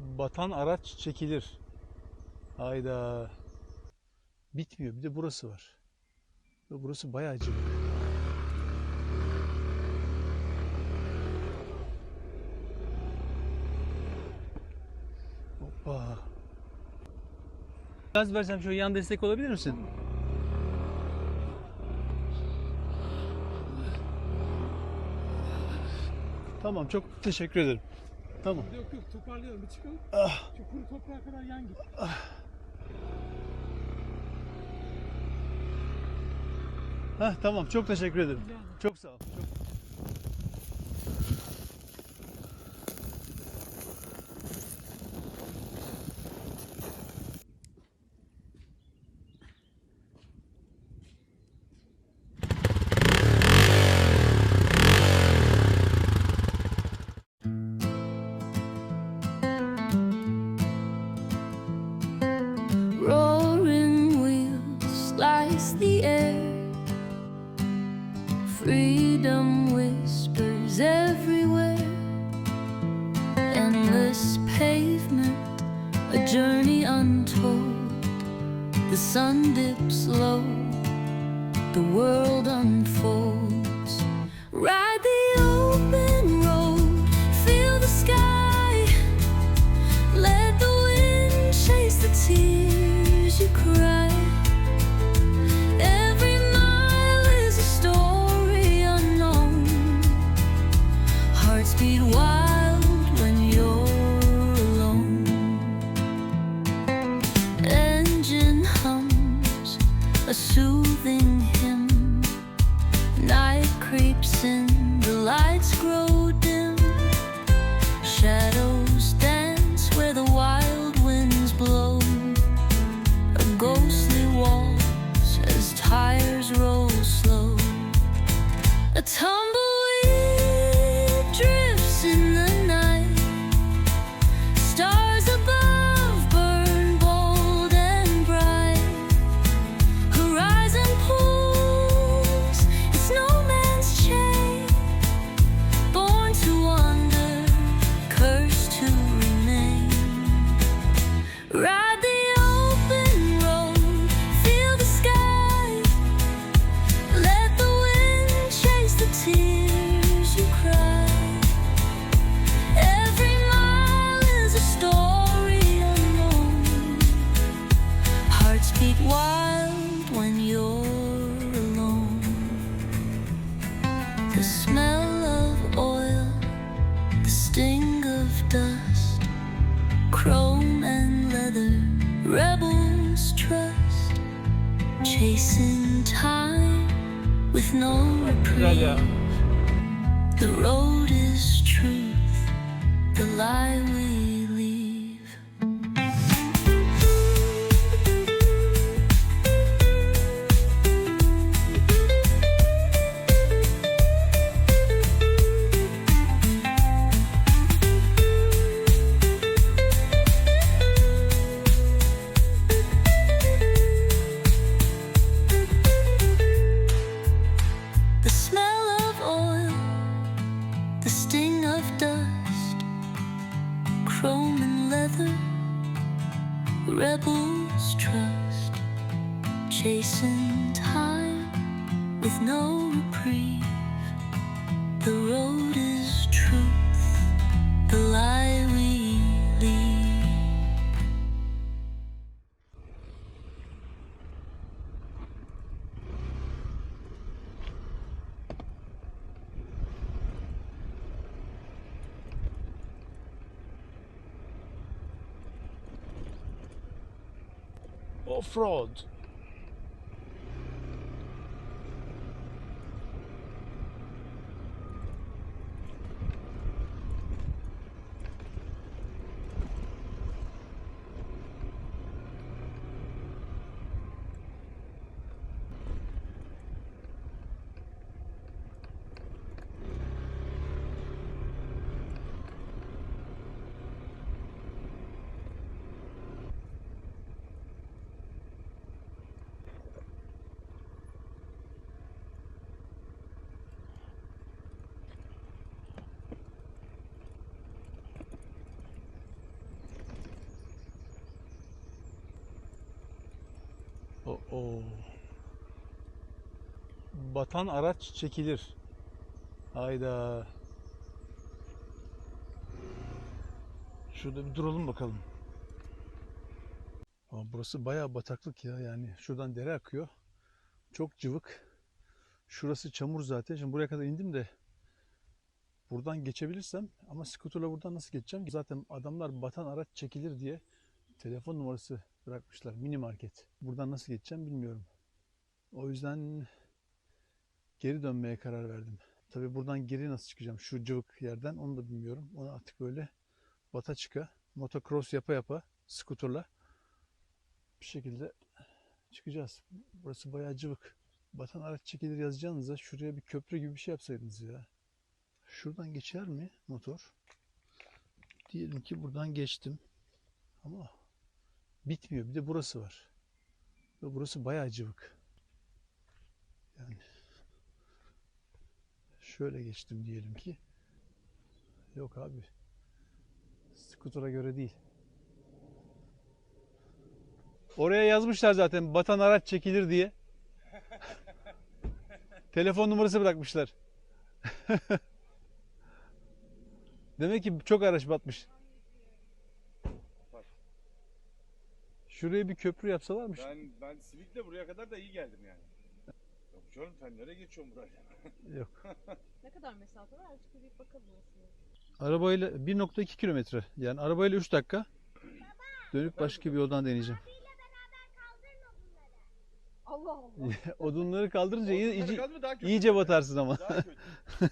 Batan araç çekilir. Hayda. Bitmiyor. Bir de burası var. Burası bayağı cıvık. Hoppa. Gaz versem şu yan destek olabilir misin? Tamam çok teşekkür ederim. Tamam. Yok yok toparlayalım bir çıkalım. Ah. Şu kuru toprağa kadar yan git. Ah. Heh, tamam çok teşekkür ederim. Çok sağ ol. Çok... The sun dips low, the world unfolds. Ride the fraud. O, o. Batan araç çekilir. Hayda. Şurada bir duralım bakalım. Aa, burası bayağı bataklık ya yani. Şuradan dere akıyor. Çok cıvık. Şurası çamur zaten. Şimdi buraya kadar indim de buradan geçebilirsem ama skuterla buradan nasıl geçeceğim? Zaten adamlar batan araç çekilir diye telefon numarası bırakmışlar. Mini market. Buradan nasıl geçeceğim bilmiyorum. O yüzden geri dönmeye karar verdim. Tabii buradan geri nasıl çıkacağım şu cıvık yerden onu da bilmiyorum. Onu artık böyle bata çıka, motocross yapa yapa skuterla bir şekilde çıkacağız. Burası bayağı cıvık. Batan araç çekilir yazacağınıza şuraya bir köprü gibi bir şey yapsaydınız ya. Şuradan geçer mi motor? Diyelim ki buradan geçtim. Ama bitmiyor. Bir de burası var. Ve burası bayağı cıvık. Yani şöyle geçtim diyelim ki. Yok abi. Skutura göre değil. Oraya yazmışlar zaten batan araç çekilir diye. Telefon numarası bırakmışlar. Demek ki çok araç batmış. Şuraya bir köprü yapsalarmış. Ben ben Civic'le buraya kadar da iyi geldim yani. Yok canım sen nereye geçiyorsun buraya? Yok. Ne kadar mesafe var? Artık bir bakalım nasıl. Arabayla 1.2 kilometre. Yani arabayla 3 dakika. Dönüp başka bir yoldan deneyeceğim. Allah Allah. Odunları kaldırınca iyice, iyice, kaldı mı daha kötü. iyice batarsın ama. Daha kötü.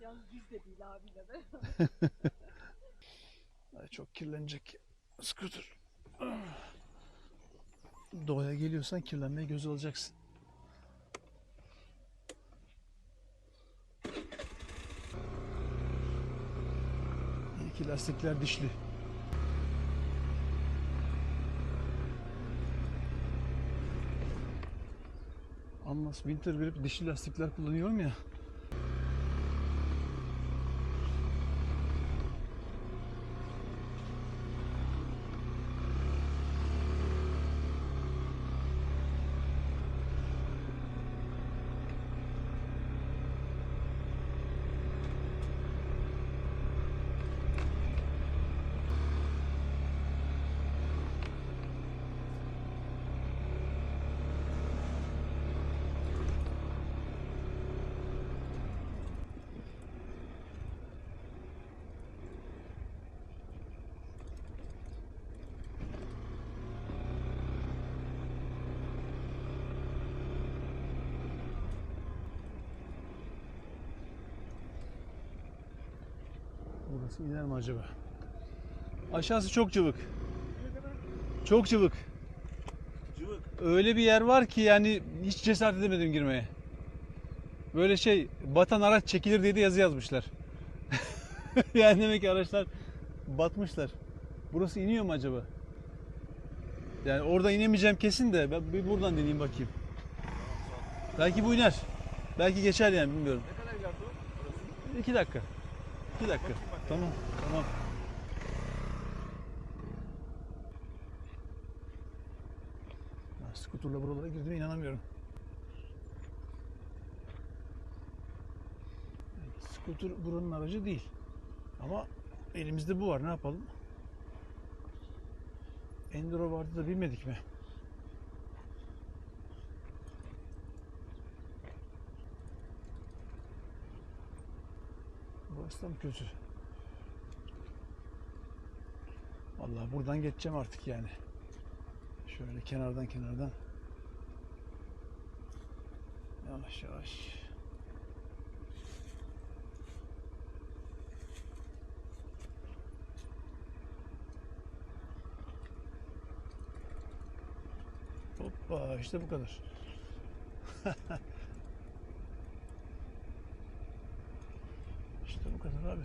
Yalnız biz de değil abiyle de. Ay, çok kirlenecek. Scooter. Doğaya geliyorsan kirlenmeye göz alacaksın. İyi ki lastikler dişli. Anlas Winter verip dişli lastikler kullanıyorum ya. Burası iner mi acaba? Aşağısı çok cıvık. Çok cıvık. Cıvık. Öyle bir yer var ki yani hiç cesaret edemedim girmeye. Böyle şey batan araç çekilir diye de yazı yazmışlar. yani demek ki araçlar batmışlar. Burası iniyor mu acaba? Yani orada inemeyeceğim kesin de ben bir buradan deneyeyim bakayım. Belki bu iner. Belki geçer yani bilmiyorum. Ne kadar ileride. İki dakika. İki dakika. Tamam. Tamam. Ya, Skuturla buralara girdiğime inanamıyorum. Evet, Skutur buranın aracı değil. Ama elimizde bu var. Ne yapalım? Enduro vardı da bilmedik mi? Burası da mı kötü? Buradan geçeceğim artık yani. Şöyle kenardan kenardan. Yavaş yavaş. Hoppa işte bu kadar. İşte bu kadar abi.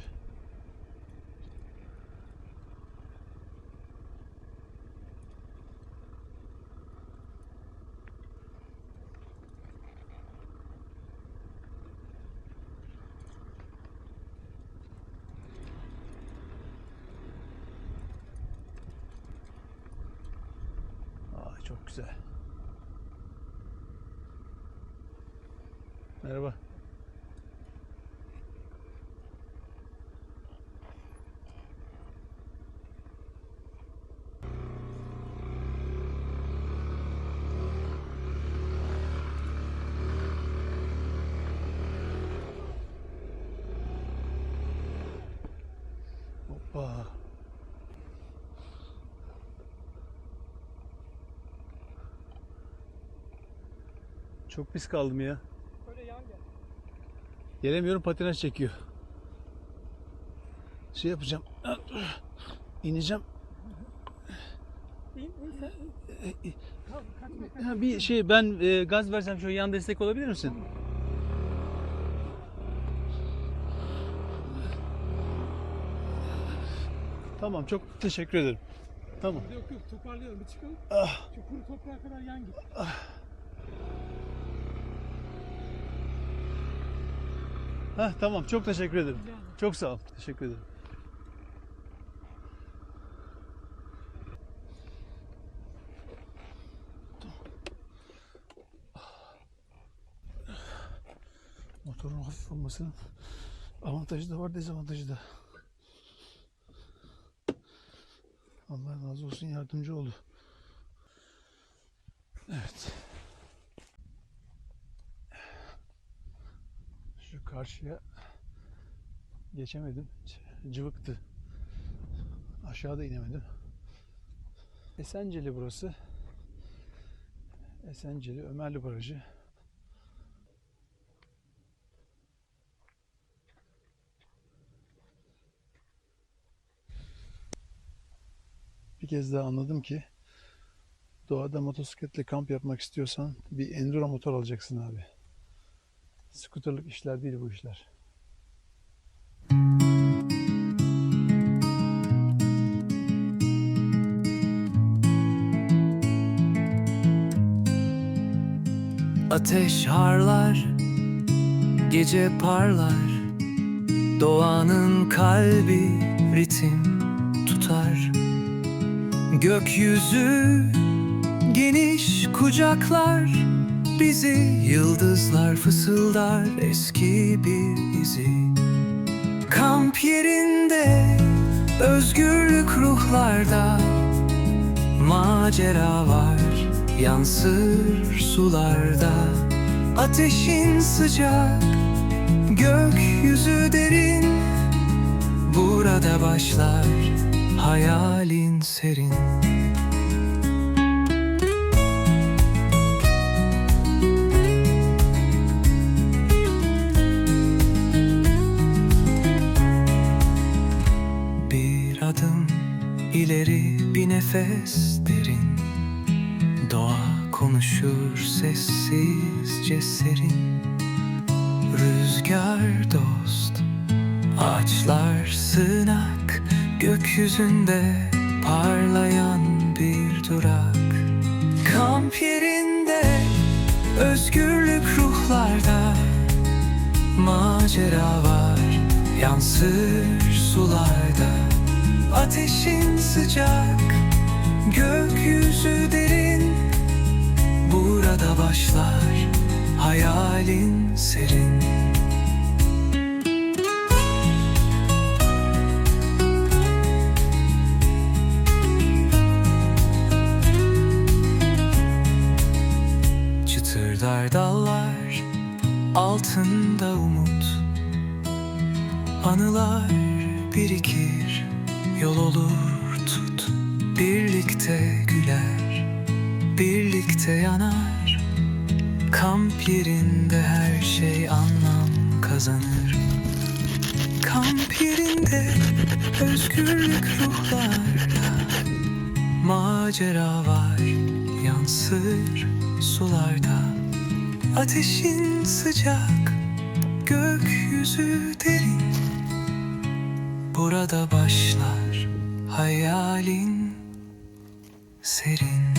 Aa, Çok güzel. Merhaba. Hoppa. Çok pis kaldım ya. Böyle yan gel. Gelemiyorum patinaj çekiyor. Şey yapacağım. İneceğim. İn, in sen. in. Kalk, kaçma, kaçma. Ha, bir şey ben e, gaz versem şöyle yan destek olabilir misin? Tamam çok teşekkür ederim. Tamam. Yok yok toparlıyorum bir çıkalım. Ah. Şu kuru toprağa kadar yan git. Heh, tamam çok teşekkür ederim. Çok sağ ol. Teşekkür ederim. Motorun hafif olmasının avantajı da var, dezavantajı da. Allah razı olsun yardımcı oldu. Evet. Şu karşıya geçemedim. Cıvıktı. Aşağıda inemedim. Esenceli burası. Esenceli Ömerli Barajı. Bir kez daha anladım ki doğada motosikletle kamp yapmak istiyorsan bir enduro motor alacaksın abi. Skuterlık işler değil bu işler. Ateş harlar, gece parlar. Doğanın kalbi ritim tutar. Gökyüzü geniş kucaklar Bizi yıldızlar fısıldar eski bir izi Kamp yerinde özgürlük ruhlarda Macera var yansır sularda. Ateşin sıcak gökyüzü derin Burada başlar hayalin serin ileri bir nefes derin. Doğa konuşur sessizce serin Rüzgar dost Ağaçlar sığınak. Gökyüzünde parlayan bir durak. Kamp yerinde Özgürlük ruhlarda Macera var. Yansır sularda Ateşin sıcak Gökyüzü derin. Burada başlar hayalin serin. Çıtırdar dallar altında umut. Anılar birikir yol olur tut Birlikte güler birlikte yanar. Kamp yerinde her şey anlam kazanır. Kamp yerinde özgürlük ruhlarda Macera var yansır sularda. Ateşin sıcak gökyüzü derin. Burada başlar hayalin serin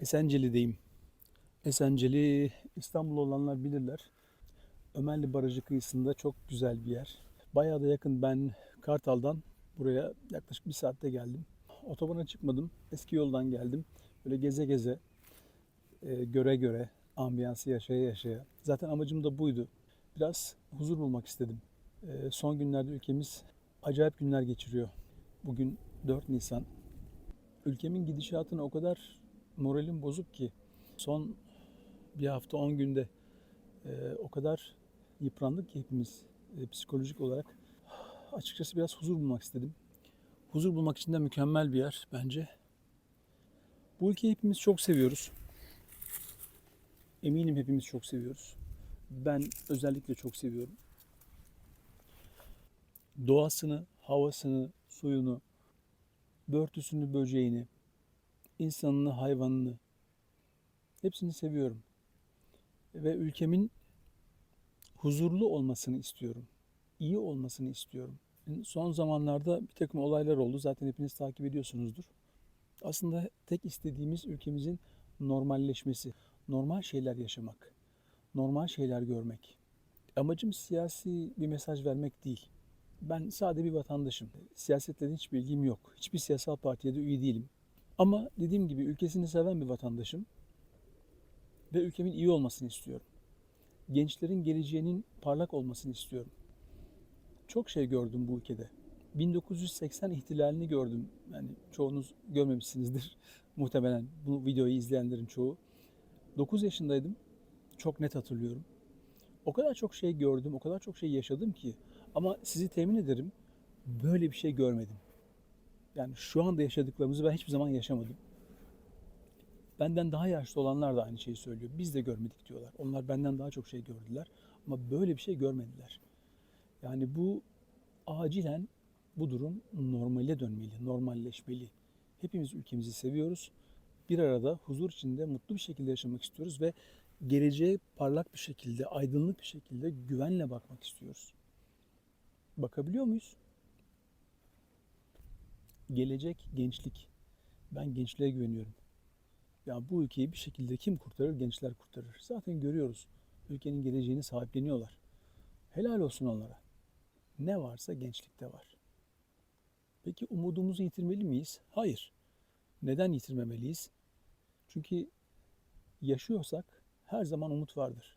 Esenceli'deyim. Esenceli İstanbul olanlar bilirler. Ömerli Barajı kıyısında çok güzel bir yer. Bayağı da yakın ben Kartal'dan buraya yaklaşık bir saatte geldim. Otobana çıkmadım. Eski yoldan geldim. Böyle geze geze, e, göre göre, ambiyansı yaşaya yaşaya. Zaten amacım da buydu. Biraz huzur bulmak istedim. E, son günlerde ülkemiz acayip günler geçiriyor. Bugün 4 Nisan. Ülkemin gidişatına o kadar moralim bozuk ki son bir hafta 10 günde e, o kadar yıprandık ki hepimiz e, psikolojik olarak. Açıkçası biraz huzur bulmak istedim. Huzur bulmak için de mükemmel bir yer bence. Bu ülkeyi hepimiz çok seviyoruz. Eminim hepimiz çok seviyoruz. Ben özellikle çok seviyorum. Doğasını, havasını, suyunu, börtüsünü, böceğini, insanını, hayvanını hepsini seviyorum. Ve ülkemin huzurlu olmasını istiyorum. İyi olmasını istiyorum. Son zamanlarda bir takım olaylar oldu. Zaten hepiniz takip ediyorsunuzdur. Aslında tek istediğimiz ülkemizin normalleşmesi. Normal şeyler yaşamak. Normal şeyler görmek. Amacım siyasi bir mesaj vermek değil. Ben sade bir vatandaşım. Siyasetle hiç bilgim yok. Hiçbir siyasal partiye de üye değilim. Ama dediğim gibi ülkesini seven bir vatandaşım. Ve ülkemin iyi olmasını istiyorum. Gençlerin geleceğinin parlak olmasını istiyorum. Çok şey gördüm bu ülkede. 1980 ihtilalini gördüm. Yani çoğunuz görmemişsinizdir muhtemelen bu videoyu izleyenlerin çoğu. 9 yaşındaydım. Çok net hatırlıyorum. O kadar çok şey gördüm, o kadar çok şey yaşadım ki ama sizi temin ederim böyle bir şey görmedim. Yani şu anda yaşadıklarımızı ben hiçbir zaman yaşamadım. Benden daha yaşlı olanlar da aynı şeyi söylüyor. Biz de görmedik diyorlar. Onlar benden daha çok şey gördüler ama böyle bir şey görmediler. Yani bu acilen bu durum normale dönmeli, normalleşmeli. Hepimiz ülkemizi seviyoruz. Bir arada huzur içinde mutlu bir şekilde yaşamak istiyoruz ve geleceğe parlak bir şekilde, aydınlık bir şekilde güvenle bakmak istiyoruz. Bakabiliyor muyuz? Gelecek gençlik. Ben gençliğe güveniyorum. Ya bu ülkeyi bir şekilde kim kurtarır? Gençler kurtarır. Zaten görüyoruz. Ülkenin geleceğini sahipleniyorlar. Helal olsun onlara. Ne varsa gençlikte var. Peki umudumuzu yitirmeli miyiz? Hayır. Neden yitirmemeliyiz? Çünkü yaşıyorsak her zaman umut vardır.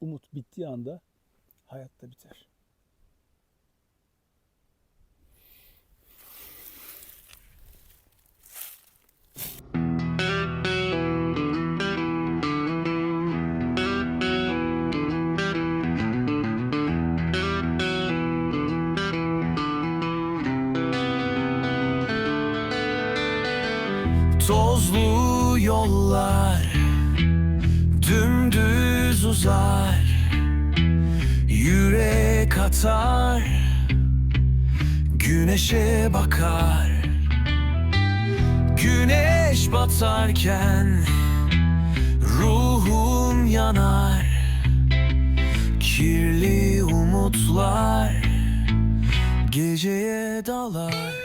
Umut bittiği anda hayat da biter. Tozlu yollar dümdüz uzar Yürek atar Güneşe bakar. Güneş batarken Ruhum yanar Kirli umutlar Geceye dalar